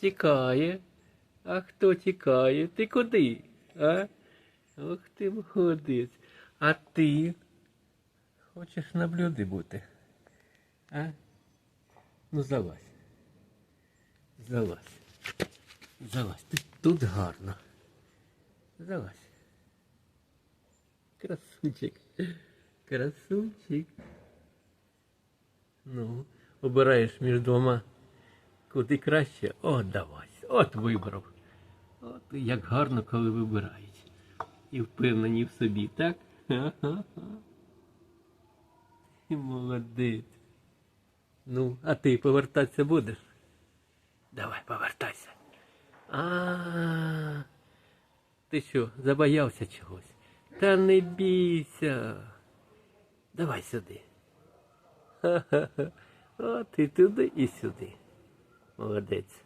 тікає. А хто тікає? Ти куди? А? Ох ти молодець. А ти хочеш на блюді бути? А? Ну залазь. Залазь. Залазь. Тут, тут гарно. Залазь. Красунчик. Красунчик. Ну, обираєш між двома. Куди краще? О, давай. От вибрав. От як гарно, коли вибирають. І впевнені в собі, так? Ха-ха-ха. Ти молодець. Ну, а ти повертатися будеш? Давай, повертайся. А, ти що, забоявся чогось? Та не бійся. Давай сюди. Ха-ха-ха. От і туди, і сюди. Молодець.